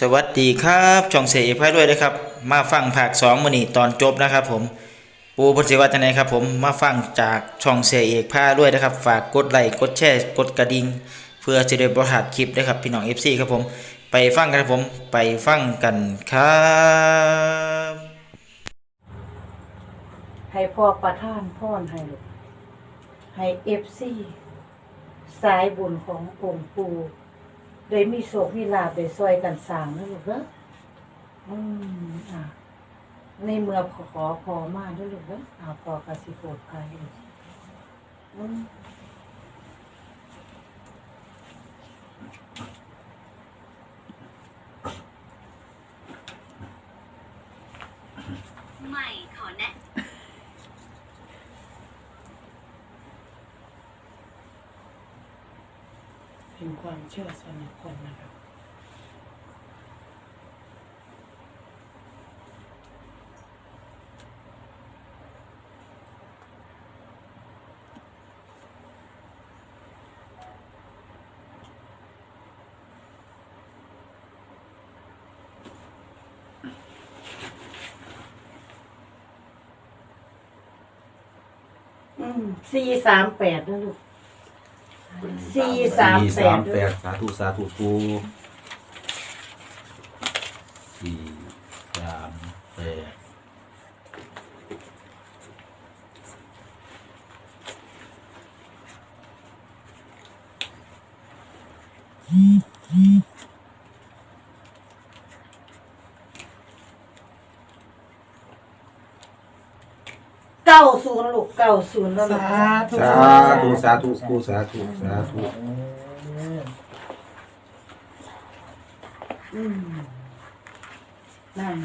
สวัสดีครับช่องเสียเอกพายด้วยนะครับ มาฟังภาคสองมือนี้ตอนจบนะครับผม ปูพนสิวัฒนครับผมมาฟังจากช่องเสียเอกพายด้วยนะครับ ฝากกดไลค์กดแชร์กดกระดิ่งเพื่อจะได้บริหารคลิปนะครับพี่น้อง FC ครับผม ไปฟังกันครับผมไปฟังกันครับให้พ่อประทานพรให้ลูกให้เอฟซีสายบุญขององค์ปู่ ได้มีโศกมีลาบได้ซอยกันสร้างนะลูกเด้ออืมอะในเมื่อขอพอมาเด้อลูกเด้ออาพอกสิโปรดภัยลูกอืมใหม่ขอแนะ เป็น ความเชื่อส่วนบุคคลนะครับสี่สามแปดนะลูก สี่สามแปสาดมแปดสาธุสาธุปูสี่สามแปด ก้าศูนย์ลูกเก้าศูนย์แล้วลูกสาธุสาธุปูสาธุสาธุอืมนั่น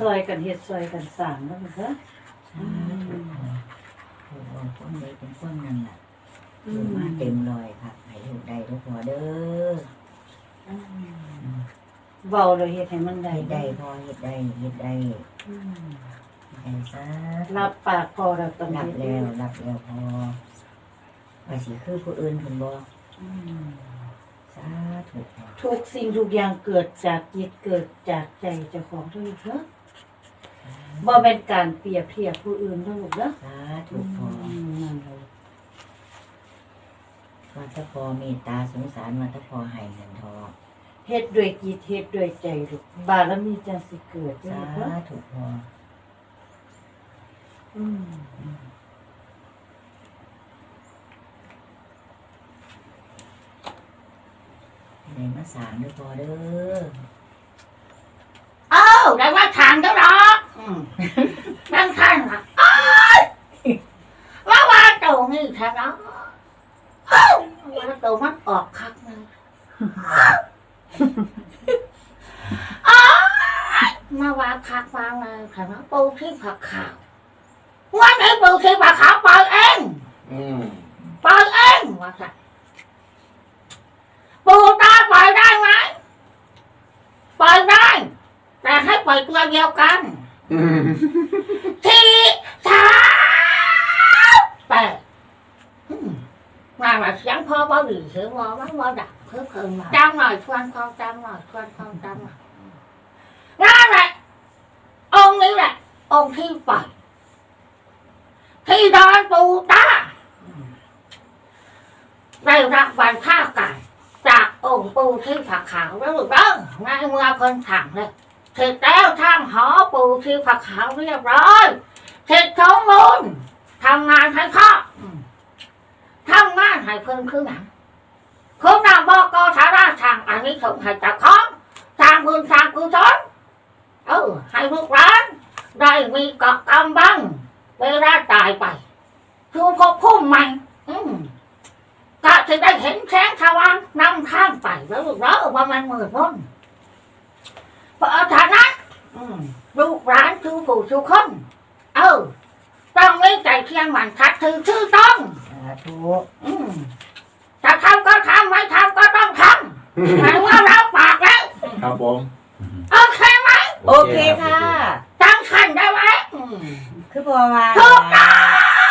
ซอยกันเฮ็ดซอยกันสร้างแล้วมันก็อืมคนใดเป็นคนนั่นแหละมาเต็มร้อยครับให้ลูกได้ลูกหัวเด้ออืมเบาเลยเฮ็ดให้มันได้ได้พอเฮ็ดได้เฮ็ดได้อืม ให้ซะรับปากพอแล้วตอนรับนี้แล้วรับแล้วพอว่าสิคือผู้อื่นเพิ่นบ่อืมสาธุพอทุกสิ่งทุกอย่างเกิดจากจิตเกิดจากใจเจ้าของทุกเถอะบ่เป็นการเปรียบเทียบผู้อื่นทั้งหมดเด้อสาธุอืพอมนั่นเลยว่าถ้าพอเมตตาสงสารว่าถ้าพอให้เงินทองเฮ็ดด้วยจิตเฮ็ดด้วยใจลูกบารมีจังสิเกิดสาเด้อ ธุพอ อืมได้มาสร้างเด้อพอเด้อเอ้าได้ว่าทานแล้วหรออืมนั่งทานค่ะอ้ายว่าว่าโตนี่แท้เนาะเอ้าว่าโตมันออกคักนะอ้ายมาว่าคักมาเลยค่ะว่าปูที่ผักขาวว่าไหนปูที่ผักขาวเปิดเอง อืม เปิดเองว่า ค่ะปูตาปล่อยได้ไหมปล่อยได้ แต่ให้ปล่อยตัวเดียวกันอืมที่สามแปดอืมมาแบบเสียงพ่อบ่ดีเสียงพ่อมันบ่ดักเพิ่มเพิ่มมาจังหน่อยชวนความจังหน่อยชวนความจังหน่อยนั่นแหละองค์นี้แหละองค์ที่ปล่อยที่ดอนปูตา ได้รับวันข้ากันจากองค์ปูที่ผักขาวแล้วหรือเปล่าในเมื่อคนถังเลยเสร็จแล้วทำหอปูที่ผักขาวเรียบร้อยเสร็จสมบูรณ์ทำงานให้พ่ออืมทำงานให้เพิ่มขึ้นหนังคุณนำบอกก็สาราทางอันนี้ส่งให้เจับของทางบุญทางกุศลเออให้ลูกหลานได้มีเกาะกำบังเวลาตายไปคือพบพุ่มใหม่อืม เห็นแสงสว่างนำทางไปแล้วลูกเนาะว่ามันมืดมนเพราะฐานะอืมลูกร้านคือผู้ชูคนเออต้องไม่ใจเที่ยงหมันคัดถือชื่อต้องสาธุอืมถ้าทำก็ทำไม่ทำก็ต้องทำหมายว่าเราปากแล้วครับผมโอเคไหมโอเคค่ะตั้งคันได้ไหมอืมคือพอว่าถูกต้อ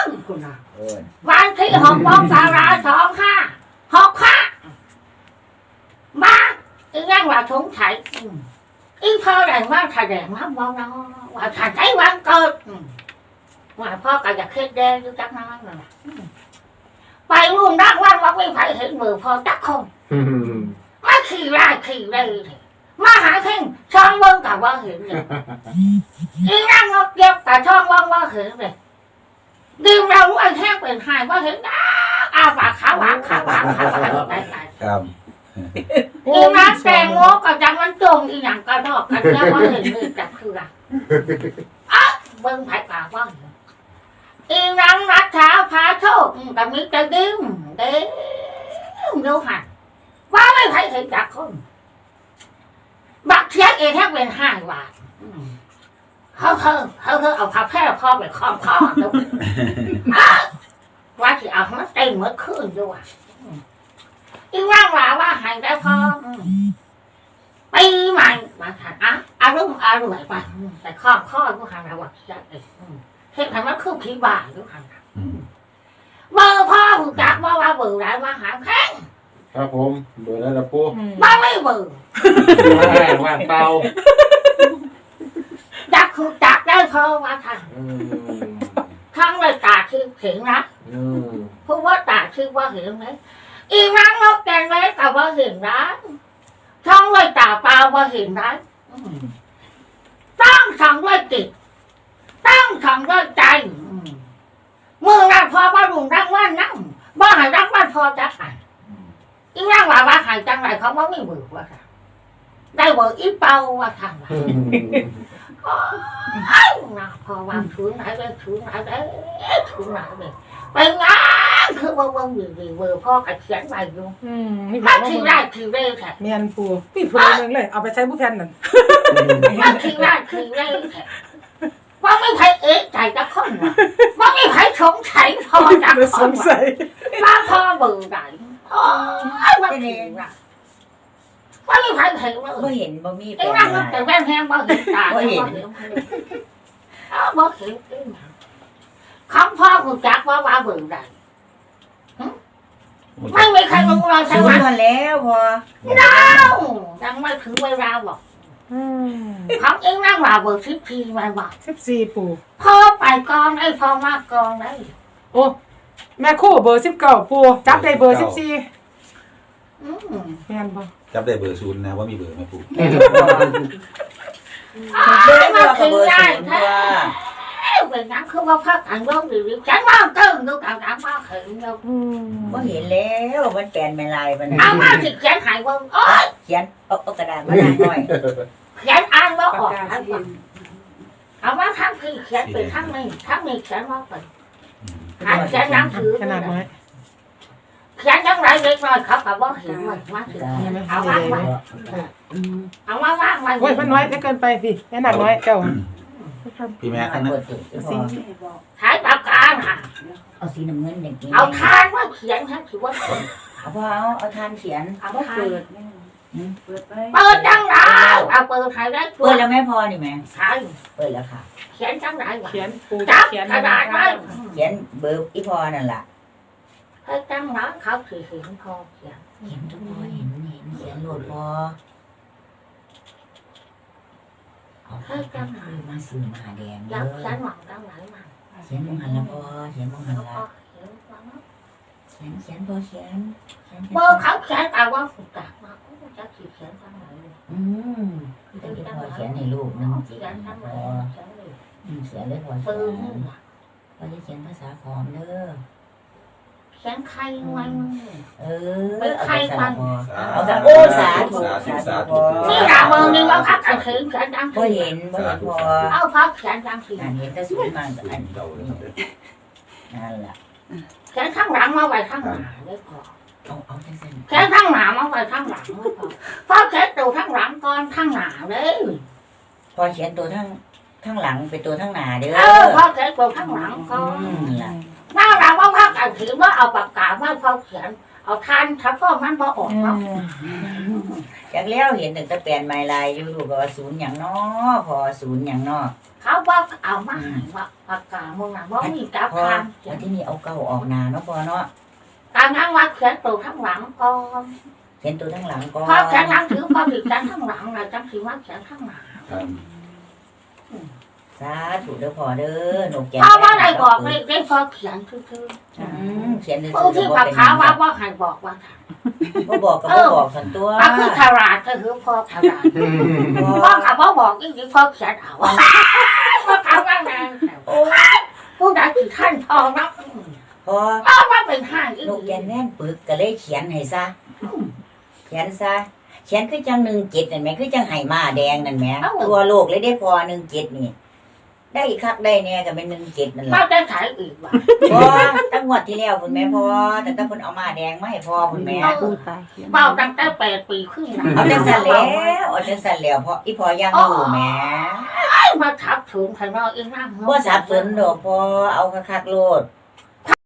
งคุณนะเอิ้นวันที่หกโมงสาราสองห้า หกห้ามาอีกไงงว่าสงสัยอืมอีพ่อแดงว่าแสดงน้ำมองน้ว่าฉันใช้วันเกิดอืมว่าพ่อก็อยากเคล็ดแดงอยู่จักน้อยนั่นแหละอืมไปรุ่นรักวันว่าไม่ใครเห็นมือพ่อจักคนมาขี่ไล่ขี่เลยมาหาเข่งช่องเบิ้งกับว่าเห็นเลยอีนั่งนกเก็บกับช่องเบิ้งว่าเห็นเลยดื่มเราไอ้แห้งเป็นหายว่าเห็นอ้า อาปากขาวหวานขาวหวานขาวหวานไปไปครับอีนักแตงโมก็จังมันจงอีหยังก็ดอกกันแล้วว่าเห็นเลยจับคืออะอะเบิ่งไผปากว่าเห็นอีนังนัดเช้าพาโชคอืมกับมิตรดิ้มเด้มดูหันว่าไม่ใครเห็นจักคนบักเทียกเองแค่เป็นห้าบาทอืมเขาเธอเขาเธอเอาผ้าแพร่ครอบไปคล้องคอดูอะว่าที่เอามันเต็มเมื่อคืนด้วยอีว่างว่าว่าหายได้พออืมปีใหม่มาถัดอะอารมณ์อร่อยไปอืมแต่ข้อข้อก็หันเราว่าจะเองอืมเห็นทำมันคือผีบ้าก็หันอืมเบอร์พ่อหูจักว่าว่าเบอร์ไรมาหาแข้งครับผมเบอร์แล้วละปูบ้าไม่เบอร์ว่างเปล่าจักหูจักได้พอว่าทันอืม ทั้งเลยตาชื่อเห็นนะอืมเพราะว่าตาชื่อว่าเห็นไหมอีนั่งนกแกนไว้กับว่าเห็นนะทั้งเลยตาเปล่าว่าเห็นนะอืมตั้งทางด้วยจิตตั้งทางด้วยใจอืมมือรักพอบ้ารุงรักว่านั่งบ้าหายรักว่าพอจะหายอีร่างว่าว่าหายจังไรเขาว่าไม่เบื่อว่าค่ะได้เบื่ออีเป่าว่าทางว่าเอ้า นะพอวางถุนไหนได้ถุนไหนได้ถุนไหนเลยไปงานคือว่าว่าอยู่ดีเบื่อพ่อกับเขียนไปอยู่อืมนี่บอถ้ากว่าทีได้ทีได้แท้เมียนปูพี่พูดเรื่องเลย เอาไปใช้ผู้แทนนั่นถ้าทีได้ทีได้แท้ว่าไม่ใครเอ๊ะใจจะค้นว่าว่าไม่ใครสงสัยพอจะไม่สค้นงว่าสัยว่าพ่อเบื่อไหนโอ้ยว่าทีว่า ว่าไม่ใครเห็นว่าบ่เห็นบ่มีไอ้แปลนั่งมาแต่แว่นแห้งว่าเห็นตาบ่เห็นอ้าวบ่เห็นคำพ่อคุณจักว่าว่าเบื่อไหนไม่มีใครรู้เราใช่ศูไหมนย์มาแล้วพอเอ้ายังไม่ถึงเวลาบอกอืมของเองนั่งว่าเบื่อสิบทีมาบอกสิบสี่ปูพ่อไปก่อนไอ้พ่อมากก่อนได้โอ้แม่คู่เบอร์สิบเก้าปูจับได้เบอร์สิบสี่ อืมเมียนบ่จับได้เบอร์ศูนย์นะว่ามีเบอร์ไหมปู่แม่นพออ้าเบอวร์มาก็ถึงเบอร์ได้ศูนย์แท้ตัวเป็นนังคือว่าพักอันร่มหรือฉันว่าเกินดูกับน้ำว่าเข็งเราอืมบ่เห็นแล้วมันแปลนไม่ลายมันเอามาสิเขียนหายว่าโอ๊ยเขียนเอาเอากระดาษมาหน่อยเขียนอ่านว่าออกทั้งวันเอามาทั้งคือเขียนเป็นทั้งนี้ทั้งนี้เขียนว่าเป็นอืมอ่านเขียนหนังสือขนาดน้อยเขียนจังไร เล็กน้อยเขากับว่าเห็นเลยมาถึงยังไม่เอาได้ว่างเลไว้ยอืมเอาว่างว่างไว้โอ้ยมันน้อยได้เกินไปพี่ขนาดน้อยเจ้าพี่แม่ๆอันนั้นเปิดสิพอใช้ปากกาน่ะเอาสีน้ำเงินอย่างนี้เอาทานว่าเขียนทั้งถือว่าเอาพอเอาเอาทานเขียนเอาบ่ทานเปิดเปิดจังไรเอาเปิดใครได้ตัเปิวดแล้วแม่พอนี่แม่ใช่เปิดแล้วค่ะ เขียนจังไรวะเขียนปูจับเขียนกระดาษไว้เขียนเบอร์อีพอนั่นล่ะ เฮ้ยจังไรเขาถือเห็นพอเขียนเห็นทุกพอเห็นเห็นเขียนโหลดพอเอาข้าวกันมาซื้อมาแดงเด้ยักอฉันหวังจังไรมาเขียนมงหันละพอเขียนมงหันแล้วละเขียนเขียนเขียนพอเขียนเขียนเบอเขาเขียนแต่ว่าสุดจักมาก็จะขีดเขียนจังไรเลยอืมแต่ที่พอเขียนในลูกนึงจีนพไรอเขียนเลยอืมเขียนเลยพอเขียนนพอจะเขียนภาษาขอมเด้อ เขียนใครไว้เออเป็นใครฟังเอาซะโอ้สาธุสาธุสาสาธุธุนี่ละเบอร์นี่ว่าพักเขียนเขียนจังพอเห็นพอเห็นพอเอาพักเขียนจังสีอ่านเห็นแต่สวยมากศูอันนย์เก่าเลยครับนั่นแหละเขียนข้างหลังมาไว้ข้างหน้าได้พอเอาเอาจังซั่นเขียนข้างหน้ามาไว้ข้างหลังไม่พอเพราะเขียนตัวข้างหลังก่อนข้างหน้าเลยพอเขียนตัวทั้งทั้งหลังเป็นตัวทั้งหน้าเด้อเออพอเขียนตัวข้างหลังก่อน อืมล่ะ อ่านถือว่าเอาปากกาไม่พอเขียน เอาทานถ้าพ่อมันพอออกอืเนาะมจากแล้วเห็นแต่ตะแปลนไม้ลายอยู่ลูกก็ว่าศูนย์อย่างน้อพอศูนย์อย่างน้อเขาบอกเอามาให้ว่าปากกามึงน่ะว่ามีจับพอทานเขียแล้นวที่นี่เอาเก้าออกหนาเนาะพอเนาะการนั่งวัดเขียนตัวข้างหลังก่อนเขียนตัวทั้งหลังก่อนพอแขนหลังถือพอถือแขนข้างหลังนะจังถือว่าแขนข้างหลังครับ สาธุเด้อพ่อเด้อหนูแกเพราะว่าได้บอกเลยได้พอเขียนคืออืมเขียนซื่ๆผู้อๆที่บ่ผักเป็นขาวว่าว่าให้บอกว่าบ่บอกก็บ่บอกสันตัวอะคือฉลาดก็คือพอฉลาดพ่อพ่อกับพ่อบอกอีกทีพ่อเขียนเอาว่าพ่อทำว่าไงโอ้ยผู้ใดคือท่านพอนับพ่ออ้าวว่าเป็นห้างอีกหนูแกนแน่นปึกก็เลยเขียนให้ซะเขียนซะเขียนคือจัง17นั่นแหมคือจังไห้มาแดงนั่นแหมตัวโลกเลยได้พอ17นี่ ได้คักได้แน่ก็เป็น17นั่นพ่อล่ะจะขายอีกว่ะพอตั้งงวดที่แล้วคุณแม่พอแต่ถ้าคุณเอามาแดงมาให้พอคุณแม่เมาตั้งแต่แปดปีขึ้นนะเอาจังสันแล้วเอาจังสันแล้วเพราะอีพอยังอยู่แหม่มาทับถึงข้างนอกอีกนั่งบ่สับสนดอกพอเอาคักๆโลด